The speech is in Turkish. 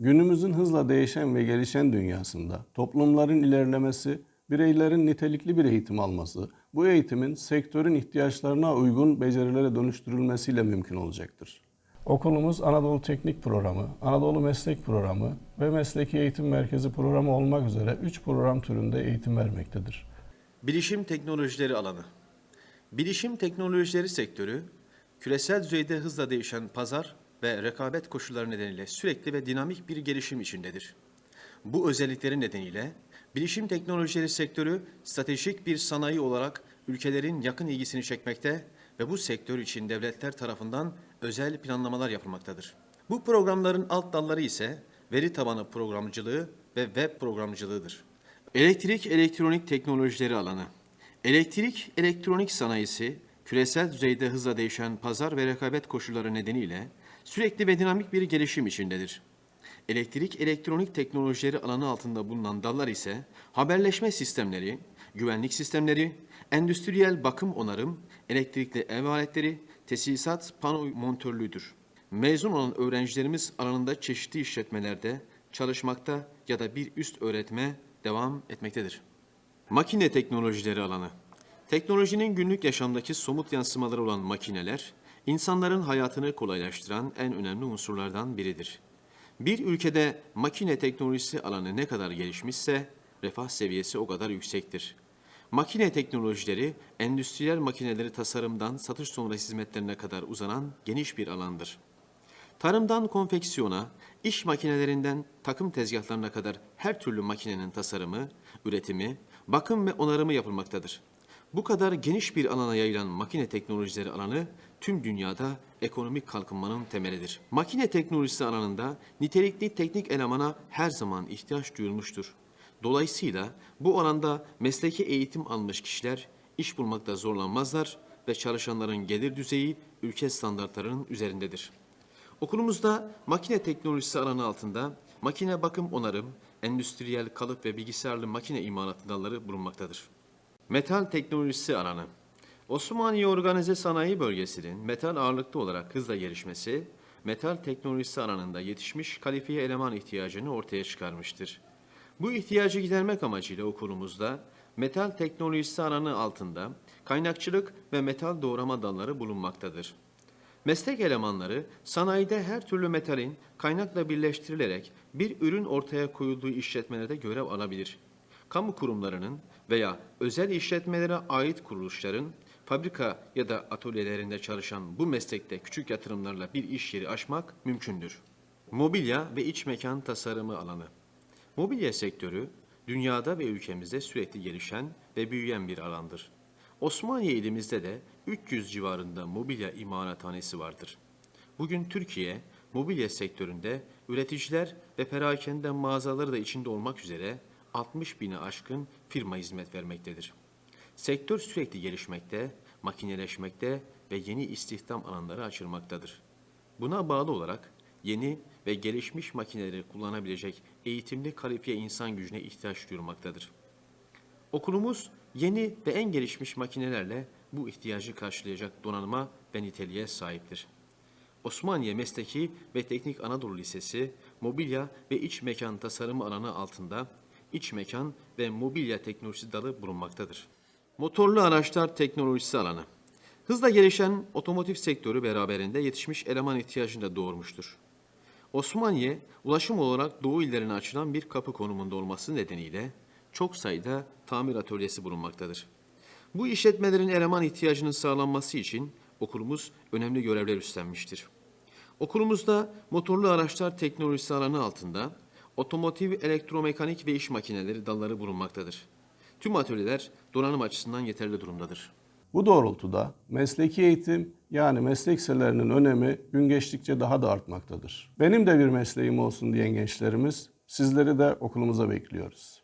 Günümüzün hızla değişen ve gelişen dünyasında toplumların ilerlemesi, bireylerin nitelikli bir eğitim alması, bu eğitimin sektörün ihtiyaçlarına uygun becerilere dönüştürülmesiyle mümkün olacaktır. Okulumuz Anadolu Teknik Programı, Anadolu Meslek Programı ve Mesleki Eğitim Merkezi programı olmak üzere 3 program türünde eğitim vermektedir. Bilişim teknolojileri alanı. Bilişim teknolojileri sektörü, küresel düzeyde hızla değişen pazar ve rekabet koşulları nedeniyle sürekli ve dinamik bir gelişim içindedir. Bu özellikleri nedeniyle bilişim teknolojileri sektörü stratejik bir sanayi olarak ülkelerin yakın ilgisini çekmekte ve bu sektör için devletler tarafından özel planlamalar yapılmaktadır. Bu programların alt dalları ise veri tabanı programcılığı ve web programcılığıdır. Elektrik elektronik teknolojileri alanı. Elektrik elektronik sanayisi küresel düzeyde hızla değişen pazar ve rekabet koşulları nedeniyle sürekli ve dinamik bir gelişim içindedir. Elektrik elektronik teknolojileri alanı altında bulunan dallar ise haberleşme sistemleri, güvenlik sistemleri, endüstriyel bakım onarım, elektrikli ev aletleri, tesisat, pano montörlüğüdür. Mezun olan öğrencilerimiz alanında çeşitli işletmelerde çalışmakta ya da bir üst öğretime devam etmektedir. Makine teknolojileri alanı. Teknolojinin günlük yaşamdaki somut yansımaları olan makineler, insanların hayatını kolaylaştıran en önemli unsurlardan biridir. Bir ülkede makine teknolojisi alanı ne kadar gelişmişse, refah seviyesi o kadar yüksektir. Makine teknolojileri, endüstriyel makineleri tasarımdan satış sonrası hizmetlerine kadar uzanan geniş bir alandır. Tarımdan konfeksiyona, iş makinelerinden takım tezgahlarına kadar her türlü makinenin tasarımı, üretimi, bakım ve onarımı yapılmaktadır. Bu kadar geniş bir alana yayılan makine teknolojileri alanı tüm dünyada ekonomik kalkınmanın temelidir. Makine teknolojisi alanında nitelikli teknik elemana her zaman ihtiyaç duyulmuştur. Dolayısıyla bu alanda mesleki eğitim almış kişiler iş bulmakta zorlanmazlar ve çalışanların gelir düzeyi ülke standartlarının üzerindedir. Okulumuzda makine teknolojisi alanı altında makine bakım onarım, endüstriyel kalıp ve bilgisayarlı makine imalatı dalları bulunmaktadır. Metal teknolojisi alanı. Osmaniye Organize Sanayi Bölgesi'nin metal ağırlıklı olarak hızla gelişmesi, metal teknolojisi alanında yetişmiş kalifiye eleman ihtiyacını ortaya çıkarmıştır. Bu ihtiyacı gidermek amacıyla okulumuzda metal teknolojisi alanı altında kaynakçılık ve metal doğrama dalları bulunmaktadır. Meslek elemanları sanayide her türlü metalin kaynakla birleştirilerek bir ürün ortaya koyulduğu işletmelerde görev alabilir. Kamu kurumlarının veya özel işletmelere ait kuruluşların fabrika ya da atölyelerinde çalışan bu meslekte küçük yatırımlarla bir iş yeri açmak mümkündür. Mobilya ve iç mekan tasarımı alanı. Mobilya sektörü dünyada ve ülkemizde sürekli gelişen ve büyüyen bir alandır. Osmaniye ilimizde de 300 civarında mobilya imalathanesi vardır. Bugün Türkiye, mobilya sektöründe üreticiler ve perakende mağazaları da içinde olmak üzere 60 bine aşkın firma hizmet vermektedir. Sektör sürekli gelişmekte, makineleşmekte ve yeni istihdam alanları açılmaktadır. Buna bağlı olarak yeni ve gelişmiş makineleri kullanabilecek eğitimli kalifiye insan gücüne ihtiyaç duyulmaktadır. Okulumuz yeni ve en gelişmiş makinelerle bu ihtiyacı karşılayacak donanıma ve niteliğe sahiptir. Osmaniye Mesleki ve Teknik Anadolu Lisesi, mobilya ve iç mekan tasarımı alanı altında iç mekan ve mobilya teknolojisi dalı bulunmaktadır. Motorlu araçlar teknolojisi alanı. Hızla gelişen otomotiv sektörü beraberinde yetişmiş eleman ihtiyacını da doğurmuştur. Osmaniye, ulaşım olarak doğu illerine açılan bir kapı konumunda olması nedeniyle çok sayıda tamir atölyesi bulunmaktadır. Bu işletmelerin eleman ihtiyacının sağlanması için okulumuz önemli görevler üstlenmiştir. Okulumuzda motorlu araçlar teknolojisi alanı altında otomotiv, elektromekanik ve iş makineleri dalları bulunmaktadır. Tüm atölyeler donanım açısından yeterli durumdadır. Bu doğrultuda mesleki eğitim yani meslek liselerinin önemi gün geçtikçe daha da artmaktadır. Benim de bir mesleğim olsun diyen gençlerimiz sizleri de okulumuza bekliyoruz.